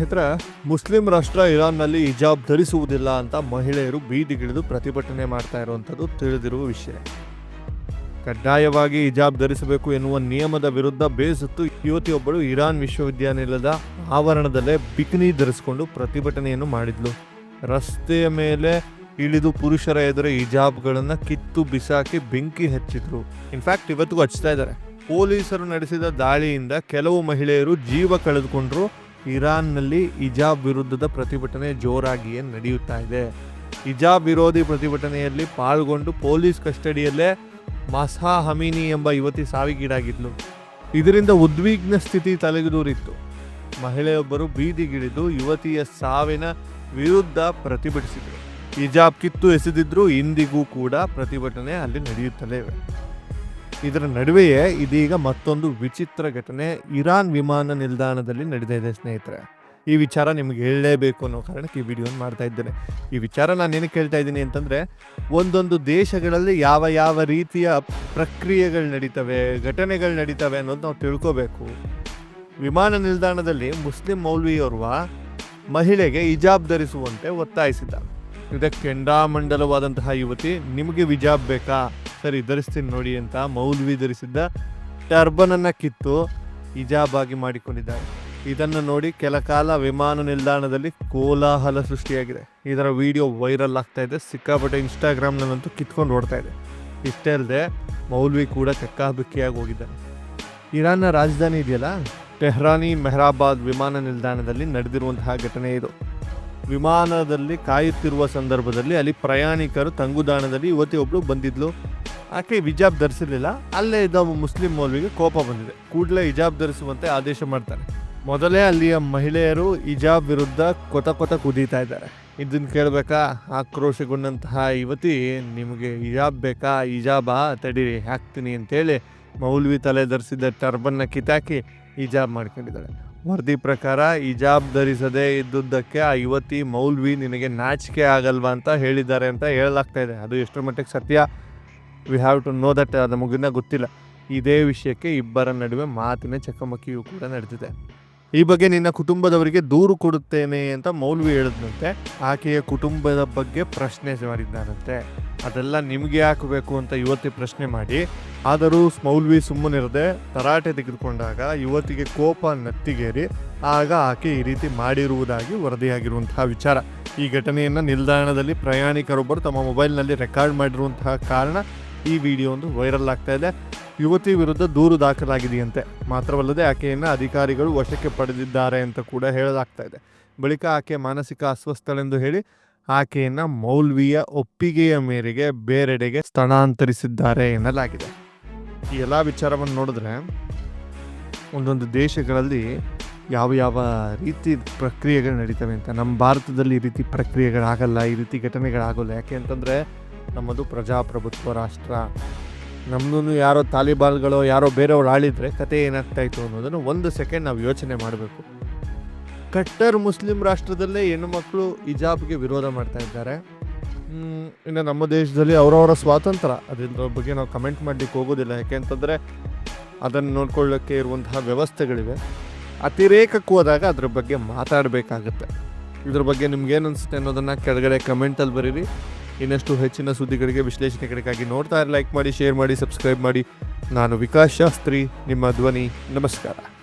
ಸ್ನೇಹಿತರೆ, ಮುಸ್ಲಿಂ ರಾಷ್ಟ್ರ ಇರಾನ್ನಲ್ಲಿ ಹಿಜಾಬ್ ಧರಿಸುವುದಿಲ್ಲ ಅಂತ ಮಹಿಳೆಯರು ಬೀದಿಗಿಳಿದು ಪ್ರತಿಭಟನೆ ಮಾಡ್ತಾ ಇರುವಂಥದ್ದು ತಿಳಿದಿರುವ ವಿಷಯ. ಕಡ್ಡಾಯವಾಗಿ ಹಿಜಾಬ್ ಧರಿಸಬೇಕು ಎನ್ನುವ ನಿಯಮದ ವಿರುದ್ಧ ಬೇಸತ್ತು ಯುವತಿಯೊಬ್ಬಳು ಇರಾನ್ ವಿಶ್ವವಿದ್ಯಾನಿಲಯದ ಆವರಣದಲ್ಲೇ ಬಿಕಿನಿ ಧರಿಸಿಕೊಂಡು ಪ್ರತಿಭಟನೆಯನ್ನು ಮಾಡಿದ್ಲು. ರಸ್ತೆಯ ಮೇಲೆ ಇಳಿದು ಪುರುಷರ ಎದುರು ಹಿಜಾಬ್ಗಳನ್ನು ಕಿತ್ತು ಬಿಸಾಕಿ ಬೆಂಕಿ ಹಚ್ಚಿದ್ರು. ಇನ್ಫ್ಯಾಕ್ಟ್ ಇವತ್ತಿಗೂ ಹಚ್ತಾ ಇದ್ದಾರೆ. ಪೊಲೀಸರು ನಡೆಸಿದ ದಾಳಿಯಿಂದ ಕೆಲವು ಮಹಿಳೆಯರು ಜೀವ ಕಳೆದುಕೊಂಡ್ರು. ಇರಾನ್ನಲ್ಲಿ ಹಿಜಾಬ್ ವಿರುದ್ಧದ ಪ್ರತಿಭಟನೆ ಜೋರಾಗಿಯೇ ನಡೆಯುತ್ತಾ ಇದೆ. ಹಿಜಾಬ್ ವಿರೋಧಿ ಪ್ರತಿಭಟನೆಯಲ್ಲಿ ಪಾಲ್ಗೊಂಡು ಪೊಲೀಸ್ ಕಸ್ಟಡಿಯಲ್ಲೇ ಮಸಾ ಹಮೀನಿ ಎಂಬ ಯುವತಿ ಸಾವಿಗೀಡಾಗಿದ್ಲು. ಇದರಿಂದ ಉದ್ವಿಗ್ನ ಸ್ಥಿತಿ ತಲೆದೂರಿತ್ತು. ಮಹಿಳೆಯೊಬ್ಬರು ಬೀದಿಗಿಳಿದು ಯುವತಿಯ ಸಾವಿನ ವಿರುದ್ಧ ಪ್ರತಿಭಟಿಸಿದರು. ಹಿಜಾಬ್ ಕಿತ್ತು ಎಸೆದಿದ್ರು ಇಂದಿಗೂ ಕೂಡ ಪ್ರತಿಭಟನೆ ಅಲ್ಲಿ ನಡೆಯುತ್ತಲೇ ಇವೆ. ಇದರ ನಡುವೆಯೇ ಇದೀಗ ಮತ್ತೊಂದು ವಿಚಿತ್ರ ಘಟನೆ ಇರಾನ್ ವಿಮಾನ ನಿಲ್ದಾಣದಲ್ಲಿ ನಡೆದಿದೆ ಸ್ನೇಹಿತರೆ. ಈ ವಿಚಾರ ನಿಮ್ಗೆ ಹೇಳಲೇಬೇಕು ಅನ್ನೋ ಕಾರಣಕ್ಕೆ ಈ ವಿಡಿಯೋನ ಮಾಡ್ತಾ ಇದ್ದೇನೆ. ಈ ವಿಚಾರ ನಾನು ಏನಕ್ಕೆ ಹೇಳ್ತಾ ಇದ್ದೀನಿ ಅಂತಂದರೆ, ಒಂದೊಂದು ದೇಶಗಳಲ್ಲಿ ಯಾವ ಯಾವ ರೀತಿಯ ಪ್ರಕ್ರಿಯೆಗಳು ನಡೀತವೆ, ಘಟನೆಗಳು ನಡೀತವೆ ಅನ್ನೋದು ನಾವು ತಿಳ್ಕೋಬೇಕು. ವಿಮಾನ ನಿಲ್ದಾಣದಲ್ಲಿ ಮುಸ್ಲಿಂ ಮೌಲ್ವಿಯೋರ್ವ ಮಹಿಳೆಗೆ ಹಿಜಾಬ್ ಧರಿಸುವಂತೆ ಒತ್ತಾಯಿಸಿದ್ದ. ಇದಕ್ಕೆ ಕೆಂಡಾಮಂಡಲವಾದಂತಹ ಯುವತಿ, ನಿಮಗೆ ವಿಜಾಬ್ ಬೇಕಾ? ಸರಿ, ಧರಿಸ್ತೀನಿ ನೋಡಿ ಅಂತ ಮೌಲ್ವಿ ಧರಿಸಿದ್ದ ಟರ್ಬನನ್ನು ಕಿತ್ತು ಹಿಜಾಬ್ ಆಗಿ ಮಾಡಿಕೊಂಡಿದ್ದಾರೆ. ಇದನ್ನು ನೋಡಿ ಕೆಲ ಕಾಲ ವಿಮಾನ ನಿಲ್ದಾಣದಲ್ಲಿ ಕೋಲಾಹಲ ಸೃಷ್ಟಿಯಾಗಿದೆ. ಇದರ ವಿಡಿಯೋ ವೈರಲ್ ಆಗ್ತಾ ಇದೆ. ಸಿಕ್ಕಾಪಟ್ಟೆ ಇನ್ಸ್ಟಾಗ್ರಾಮ್ನಲ್ಲಂತೂ ಕಿತ್ಕೊಂಡು ಓಡ್ತಾ ಇದೆ. ಇಷ್ಟೇ ಅಲ್ಲದೆ ಮೌಲ್ವಿ ಕೂಡ ಚಕ್ಕಾಬಿಕ್ಕಿಯಾಗಿ ಹೋಗಿದ್ದಾನೆ. ಇರಾನ್ನ ರಾಜಧಾನಿ ಇದೆಯಲ್ಲ? ಟೆಹ್ರಾನಿ ಮೆಹರಾಬಾದ್ ವಿಮಾನ ನಿಲ್ದಾಣದಲ್ಲಿ ನಡೆದಿರುವಂತಹ ಘಟನೆ ಇದು. ವಿಮಾನದಲ್ಲಿ ಕಾಯುತ್ತಿರುವ ಸಂದರ್ಭದಲ್ಲಿ ಅಲ್ಲಿ ಪ್ರಯಾಣಿಕರು ತಂಗುದಾಣದಲ್ಲಿ ಯುವತಿಯೊಬ್ಬಳು ಬಂದಿದ್ಲು. ಆಕೆ ಹಿಜಾಬ್ ಧರಿಸಿರಲಿಲ್ಲ. ಅಲ್ಲೇ ಇದ್ದ ಮುಸ್ಲಿಂ ಮೌಲ್ವಿಗೆ ಕೋಪ ಬಂದಿದೆ. ಕೂಡಲೇ ಹಿಜಾಬ್ ಧರಿಸುವಂತೆ ಆದೇಶ ಮಾಡ್ತಾರೆ. ಮೊದಲೇ ಅಲ್ಲಿಯ ಮಹಿಳೆಯರು ಹಿಜಾಬ್ ವಿರುದ್ಧ ಕೊತ ಕೊತ ಕುದೀತಾ ಇದ್ದಾರೆ. ಇದನ್ನು ಕೇಳಬೇಕಾ? ಆಕ್ರೋಶಗೊಂಡಂತಹ ಯುವತಿ, ನಿಮಗೆ ಹಿಜಾಬ್ ಬೇಕಾ? ಹಿಜಾಬಾ? ತಡೀರಿ ಹಾಕ್ತೀನಿ ಅಂತೇಳಿ ಮೌಲ್ವಿ ತಲೆ ಧರಿಸಿದ್ದ ಟರ್ಬನ್ನ ಕಿತ್ತಾಕಿ ಹಿಜಾಬ್ ಮಾಡ್ಕೊಂಡಿದ್ದಾಳೆ. ವರದಿ ಪ್ರಕಾರ ಹಿಜಾಬ್ ಧರಿಸದೇ ಇದ್ದುದಕ್ಕೆ ಆ ಯುವತಿ ಮೌಲ್ವಿ ನಿನಗೆ ನಾಚಿಕೆ ಆಗಲ್ವಾ ಅಂತ ಹೇಳಿದ್ದಾರೆ ಅಂತ ಹೇಳಲಾಗ್ತಾ ಇದೆ. ಅದು ಎಷ್ಟರ ಮಟ್ಟಿಗೆ ಸತ್ಯ? We have to know that ಮುಗಿನ ಗೊತ್ತಿಲ್ಲ. ಇದೇ ವಿಷಯಕ್ಕೆ ಇಬ್ಬರ ನಡುವೆ ಮಾತಿನ ಚಕಮಕಿಯೂ ಕೂಡ ನಡೆದಿದೆ. ಈ ಬಗ್ಗೆ ನಿನ್ನ ಕುಟುಂಬದವರಿಗೆ ದೂರು ಕೊಡುತ್ತೇನೆ ಅಂತ ಮೌಲ್ವಿ ಹೇಳಿದಂತೆ ಆಕೆಯ ಕುಟುಂಬದ ಬಗ್ಗೆ ಪ್ರಶ್ನೆ ಮಾಡಿದ್ದಾನಂತೆ. ಅದೆಲ್ಲ ನಿಮಗೆ ಹಾಕಬೇಕು ಅಂತ ಯುವತಿ ಪ್ರಶ್ನೆ ಮಾಡಿ. ಆದರೂ ಮೌಲ್ವಿ ಸುಮ್ಮನಿರದೆ ತರಾಟೆ ತೆಗೆದುಕೊಂಡಾಗ ಯುವತಿಗೆ ಕೋಪ ನತ್ತಿಗೇರಿ. ಆಗ ಆಕೆ ಈ ರೀತಿ ಮಾಡಿರುವುದಾಗಿ ವರದಿಯಾಗಿರುವಂತಹ ವಿಚಾರ. ಈ ಘಟನೆಯನ್ನು ನಿಲ್ದಾಣದಲ್ಲಿ ಪ್ರಯಾಣಿಕರೊಬ್ಬರು ತಮ್ಮ ಮೊಬೈಲ್ನಲ್ಲಿ ರೆಕಾರ್ಡ್ ಮಾಡಿರುವಂತಹ ಕಾರಣ ಈ ವಿಡಿಯೋ ಒಂದು ವೈರಲ್ ಆಗ್ತಾ ಇದೆ. ಯುವತಿ ವಿರುದ್ಧ ದೂರು ದಾಖಲಾಗಿದೆಯಂತೆ. ಮಾತ್ರವಲ್ಲದೆ ಆಕೆಯನ್ನು ಅಧಿಕಾರಿಗಳು ವಶಕ್ಕೆ ಪಡೆದಿದ್ದಾರೆ ಅಂತ ಕೂಡ ಹೇಳಲಾಗ್ತಾ ಇದೆ. ಬಳಿಕ ಆಕೆ ಮಾನಸಿಕ ಅಸ್ವಸ್ಥಳೆಂದು ಹೇಳಿ ಆಕೆಯನ್ನು ಮೌಲ್ವಿಯ ಒಪ್ಪಿಗೆಯ ಮೇರೆಗೆ ಬೇರೆಡೆಗೆ ಸ್ಥಳಾಂತರಿಸಿದ್ದಾರೆ ಎನ್ನಲಾಗಿದೆ. ಈ ಎಲ್ಲ ವಿಚಾರವನ್ನು ನೋಡಿದ್ರೆ ಒಂದೊಂದು ದೇಶಗಳಲ್ಲಿ ಯಾವ ಯಾವ ರೀತಿ ಪ್ರಕ್ರಿಯೆಗಳು ನಡೀತವೆ ಅಂತ. ನಮ್ಮ ಭಾರತದಲ್ಲಿ ಈ ರೀತಿ ಪ್ರಕ್ರಿಯೆಗಳಾಗಲ್ಲ, ಈ ರೀತಿ ಘಟನೆಗಳಾಗಲ್ಲ. ಯಾಕೆ ಅಂತಂದರೆ ನಮ್ಮದು ಪ್ರಜಾಪ್ರಭುತ್ವ ರಾಷ್ಟ್ರ. ನಮ್ಮನ್ನು ಯಾರೋ ತಾಲಿಬಾನ್ಗಳು, ಯಾರೋ ಬೇರೆಯವ್ರು ಆಳಿದ್ರೆ ಕತೆ ಏನಾಗ್ತಾಯಿತ್ತು ಅನ್ನೋದನ್ನು ಒಂದು ಸೆಕೆಂಡ್ ನಾವು ಯೋಚನೆ ಮಾಡಬೇಕು. ಕಟ್ಟರ್ ಮುಸ್ಲಿಂ ರಾಷ್ಟ್ರದಲ್ಲೇ ಹೆಣ್ಣುಮಕ್ಕಳು ಹಿಜಾಬ್ಗೆ ವಿರೋಧ ಮಾಡ್ತಾ ಇದ್ದಾರೆ ಇನ್ನು ನಮ್ಮ ದೇಶದಲ್ಲಿ ಅವರವರ ಸ್ವಾತಂತ್ರ್ಯ. ಅದ್ರ ಬಗ್ಗೆ ನಾವು ಕಮೆಂಟ್ ಮಾಡಲಿಕ್ಕೆ ಹೋಗೋದಿಲ್ಲ. ಯಾಕೆ ಅಂತಂದರೆ ಅದನ್ನು ನೋಡ್ಕೊಳ್ಳೋಕ್ಕೆ ಇರುವಂತಹ ವ್ಯವಸ್ಥೆಗಳಿವೆ. ಅತಿರೇಕಕ್ಕೆ ಹೋದಾಗ ಅದ್ರ ಬಗ್ಗೆ ಮಾತಾಡಬೇಕಾಗತ್ತೆ. ಇದ್ರ ಬಗ್ಗೆ ನಿಮ್ಗೇನು ಅನಿಸುತ್ತೆ ಅನ್ನೋದನ್ನು ಕೆಳಗಡೆ ಕಮೆಂಟಲ್ಲಿ ಬರೀರಿ. ಇನ್ನಷ್ಟು ಹೆಚ್ಚಿನ ಸುದ್ದಿಗಳಿಗೆ ವಿಶ್ಲೇಷಣೆಗಳಿಗಾಗಿ ನೋಡ್ತಾ ಲೈಕ್ ಮಾಡಿ ಶೇರ್ ಮಾಡಿ ಸಬ್ಸ್ಕ್ರೈಬ್ ಮಾಡಿ. ನಾನು ವಿಕಾಸ್ ಶಾಸ್ತ್ರಿ, ನಿಮ್ಮ ಧ್ವನಿ, ನಮಸ್ಕಾರ.